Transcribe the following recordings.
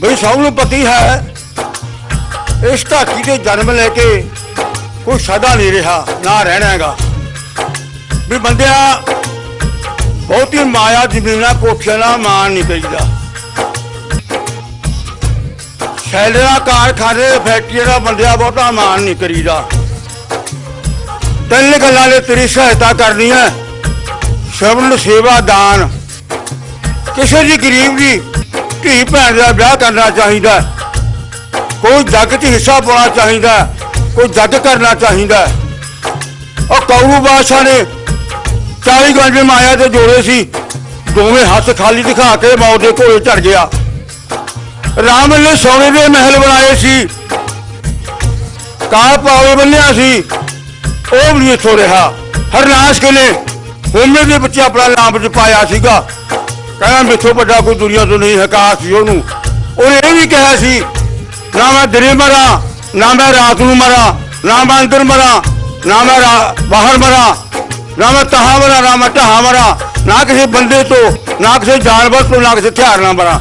ਬਈ ਸਭ ਨੂੰ ਪਤੀ ਹੈ। ਇਸ ਢਾਕੀ ਦੇ ਜਨਮ ਲੈ ਕੇ ਕੋਈ ਸਦਾ ਨਹੀਂ ਰਿਹਾ, ਨਾ ਰਹਿਣਾ ਹੈਗਾ। ਵੀ ਬੰਦਿਆ, ਬਹੁਤੀ ਮਾਇਆ ਜ਼ਮੀਨਾਂ ਕੋਠੀਆਂ ਦਾ ਮਾਣ ਨਹੀਂ ਕਰੀਦਾ। ਸ਼ੈਲਰਾ, ਕਾਰਖਾਨੇ, ਫੈਕਟਰੀਆਂ ਦਾ ਬੰਦਿਆ ਬਹੁਤਾ ਮਾਣ ਨਹੀਂ ਕਰੀਦਾ। ਤਿੰਨ ਗੱਲਾਂ ਨੇ ਤੇਰੀ ਸਹਾਇਤਾ ਕਰਨੀ ਹੈ। ਸ਼ਬਦ ਸੇਵਾ ਦਾਨ। ਕਿਸੇ ਦੀ ਗਰੀਬ ਦੀ ਧੀ ਭੈਣ ਦਾ ਵਿਆਹ ਕਰਨਾ ਚਾਹੀਦਾ ਕੋਈ ਜੱਗ 'ਚ ਹਿੱਸਾ ਪਾਉਣਾ ਚਾਹੀਦਾ ਕੋਈ ਜੱਗ ਕਰਨਾ ਚਾਹੀਦਾ ਹੈ। ਉਹ ਕੌਰੂ ਬਾਦਸ਼ਾਹ ਨੇ 40 ਗੰਜ ਮਾਇਆ ਤੇ ਜੋੜੇ ਸੀ। ਦੋਵੇਂ ਹੱਥ ਖਾਲੀ ਦਿਖਾ ਕੇ ਮੌਤ ਦੇ ਘੋੜੇ ਚੜ ਗਿਆ। ਰਾਮ ਨੇ ਸੋਨੇ ਦੇ ਮਹਿਲ ਬਣਾਏ ਸੀ। ਕਾਲ ਪਾਵੇ ਬੰਨਿਆ ਸੀ। ਉਹ ਵੀ ਨਹੀਂ ਇੱਥੋਂ ਰਿਹਾ। ਹਰਨਾਸ਼ ਕਿਲੇ ਨੇ ਹੋਮੇ ਦੇ ਬੱਚੇ ਆਪਣਾ ਨਾਮ ਵਿੱਚ ਪਾਇਆ ਸੀਗਾ। ਕਹਿੰਦਾ ਮੇਥੋਂ ਵੱਡਾ ਕੋਈ ਦੁਨੀਆ ਤੋਂ ਨਹੀਂ ਹਕਾ ਸੀ ਉਹਨੂੰ। ਉਹਨੇ ਇਹ ਵੀ ਕਿਹਾ ਸੀ, ਨਾ ਮੈਂ ਦਿਨੇ ਮਰਾਂ, ਨਾ ਮੈਂ ਰਾਤ ਨੂੰ ਮਰਾਂ, ਨਾ ਮੈਂ ਅੰਦਰ ਮਰਾਂ, ਨਾ ਮੈਂ ਬਾਹਰ ਮਰਾਂ, ਨਾ ਮੈਂ ਤਹਾਂ ਮਰਾਂ, ਨਾ ਮੈਂ ਢਾਹਾਂ ਮਰਾਂ, ਨਾ ਕਿਸੇ ਬੰਦੇ ਤੋਂ, ਨਾ ਕਿਸੇ ਜਾਨਵਰ ਤੋਂ, ਨਾ ਕਿਸੇ ਹਥਿਆਰ ਨਾਲ ਮਰਾਂ।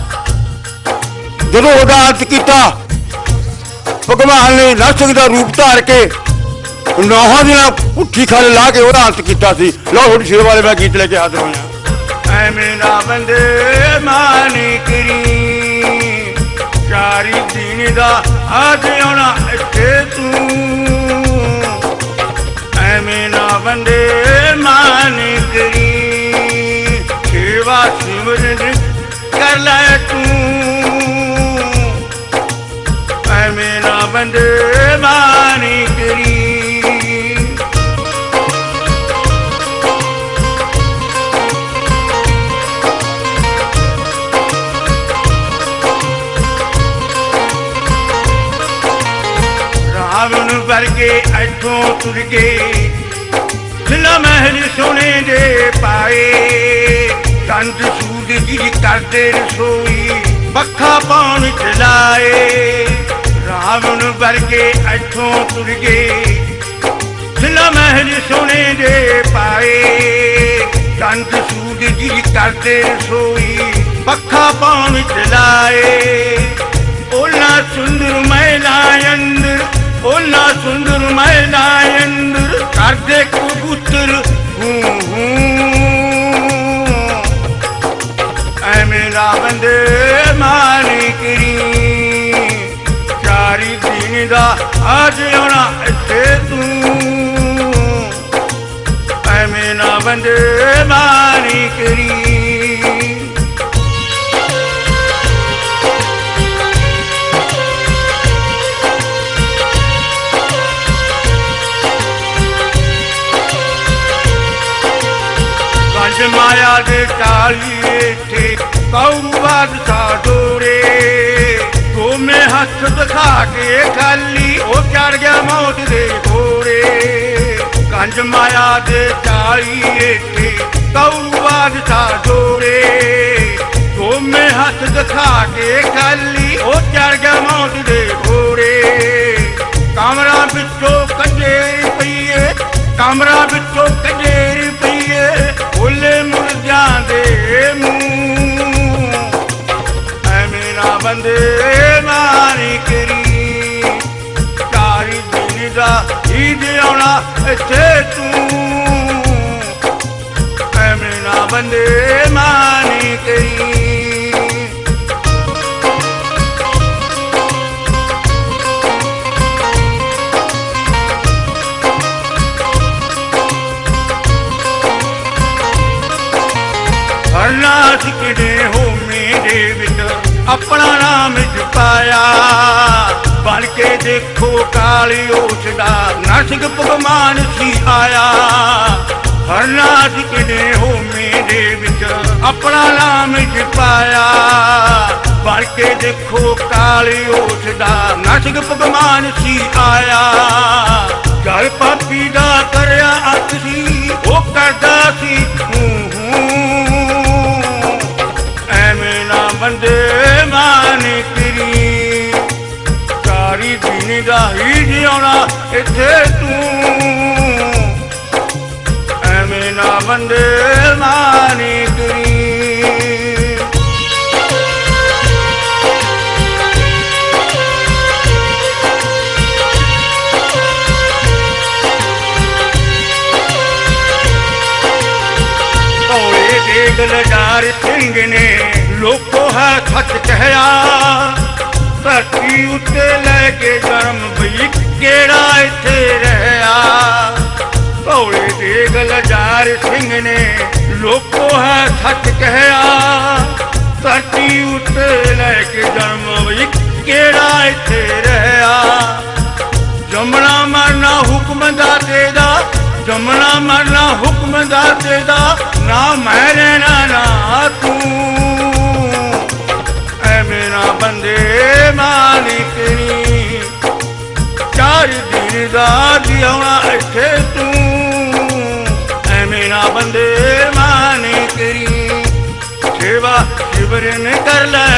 ਜਦੋਂ ਉਹਦਾ ਅੰਤ ਕੀਤਾ, ਭਗਵਾਨ ਨੇ ਨਰਸਿੰਘ ਦਾ ਰੂਪ ਧਾਰ ਕੇ ਨੌਹਾਂ ਦੀਆਂ ਪੁੱਠੀ ਖਲ ਲਾ ਕੇ ਉਹਦਾ ਅੰਤ ਕੀਤਾ ਸੀ। ਲੋ ਹੁਣ ਸ਼ਿਰ ਵਾਲੇ ਮੈਂ ਗੀਤ ਲੈ ਕੇ ਹਾਜ਼ਰ ਹੋਇਆ। ਐਵੇਂ ਨਾ ਬੰਦੇ ਮਾਨੀ ਕਰੀ। ਚਾਰੀ ਦੀਨ ਦਾ ਅੱਜ ਆਉਣਾ ਇੱਥੇ ਤੂੰ। ਐਵੇਂ ਨਾ ਬੰਦੇ ਮਾਨੀ ਕਰੀ। ਸੇਵਾ ਸਿਮਰਨ ਕਰ ਲੈ ਤੂੰ। ਐਵੇਂ ਨਾ ਬੰਦੇ ਰਾਵਣ ਵਰਗੇ ਇੱਥੋਂ ਤੁਰ ਗਏ ਜਿਨਾ ਮਹਿਲ ਸੋਨੇ ਦੇ ਪਾਏ। ਕੰਦ ਸੂਦ ਜੀ ਕਰਦੇ ਰਸੋਈ, ਪੱਖਾ ਪਾਉਣ ਚਲਾਏ। ਰਾਵਣ ਵਰਗੇ ਇੱਥੋਂ ਤੁਰ ਗਏ ਜਿਨਾ ਮਹਿਲ ਸੋਨੇ ਦੇ ਪਾਏ। ਕੰਦ ਸੂਦ ਜੀ ਕਰਦੇ ਰਸੋਈ, ਪੱਖਾ ਪਾਉਣ ਚਲਾਏ। ਉਹਨਾਂ ਸੁੰਦਰ ਮਹਿਲਾ ਅੰਦਰ ਕਰਦੇ ਕਬੂਤਰ। ਹੂੰ ਹੂੰ। ਐਵੇਂ ਨਾ ਬੰਦੇ ਮਾਰੀ ਕਰੀ। ਚਾਰੀ ਦਿਨ ਦਾ ਅੱਜ ਆਉਣਾ ਇੱਥੇ ਤੂੰ। ਐਵੇਂ ਨਾ ਬੰਦੇ ਮਾਰੀ ਕਰੀ। ਕੰਜ ਮਾਇਆ ਦੇ ਕਾਲੀ ਇੱਥੇ ਕੌਵਾਦ ਸਾ ਡੋਰੇ। ਦੋਵੇਂ ਹੱਥ ਦਿਖਾ ਕੇ ਖਾਲੀ, ਉਹ ਚੜ ਗਿਆ ਮੌਤ ਦੇ ਘੋੜੇ। ਕੰਜ ਮਾਇਆ ਦੇ ਕਾਲੀ ਇੱਥੇ ਕੌਵਾਦ ਸਾ ਡੋਰੇ। ਦੋਵੇਂ ਹੱਥ ਦਿਖਾ ਕੇ ਖਾਲੀ, ਉਹ ਚੜ ਗਿਆ ਮੌਤ ਦੇ ਘੋੜੇ। ਕਮਰਾ ਵਿੱਚੋਂ ਕੱਢੇ ਪਈਏ, ਕਮਰਾ ਬੰਦੇ ਮਾਰੀ ਕਰੀ ਕਾਰੀ ਦਿਨ ਦਾ ਈਦ ਆਉਣਾ ਇੱਥੇ ਤੂੰ। ਐਵੇਂ ਨਾ ਬੰਦੇ ਮਾਰੀ ਕਰੀ ਹਰਨਾਥ ਕਿਨੇ ਹੋ ਮੇਰੇ ਵਿੱਚ? ਆਪਣਾ ਨਾਮ ਜਪਾਇਆ ਬਣ ਕੇ ਦੇਖੋ ਕਾਲੀ ਉਸ ਦਾ। ਭਗਵਾਨ ਸੀ ਆਇਆ। ਹਰਨਾਥ ਨੇ ਹੋ ਮੇਰੇ ਵਿੱਚ ਆਪਣਾ ਨਾਮ ਜਪਾਇਆ ਬਣ ਕੇ ਦੇਖੋ ਕਾਲੀ ਉਸ ਦਾ। ਭਗਵਾਨ ਸੀ ਆਇਆ। ਗਲ ਪਾਪੀ ਦਾ ਮਿਹਮਾਨੇ ਤੇਰੀ। ਕਾਰੀ ਦਿਨ ਦਾ ਹੀ ਜਿਉਣਾ ਇੱਥੇ ਤੂੰ। ਐਵੇਂ ਨਾ ਬੰਦੇ ਮਾਨੇ ਤੇਰੀ। ਤੋਲੇ ਦੇ ਗਲਡਾਰ ਸਿੰਘ ਨੇ ਲੋਕੋ ਹੈ ਸੱਚ ਕਹਿਆ। ਧਰਤੀ ਉੱਤੇ ਲੈ ਕੇ ਜਨਮ ਬਈ ਕਿਹੜਾ ਇੱਥੇ ਰਹਿਆ? ਭੋਲੇ ਦੇ ਗਲਜਾਰ ਸਿੰਘ ਨੇ ਲੋਕੋ ਹੈ ਸੱਚ ਕਹਿਆ। ਧਰਤੀ ਉੱਤੇ ਲੈ ਕੇ ਜਨਮ ਬਈ ਕਿਹੜਾ ਇੱਥੇ ਰਹਿਆ? ਜਮਣਾ ਮਰਨਾ ਹੁਕਮ ਦਾ ਤੇਦਾ ਜਮਣਾ ਮਰਨਾ ਹੁਕਮ ਦਾ ਤੇਦਾ ਨਾ ਮੈਂ ਰਹਿਣਾ, ਨਾ ਤੂੰ। ਬੰਦੇ ਮਾਲਿਕ ਨੀ ਸੇਵਾ ਸਿਵਰਨ ਕਰ ਲੈ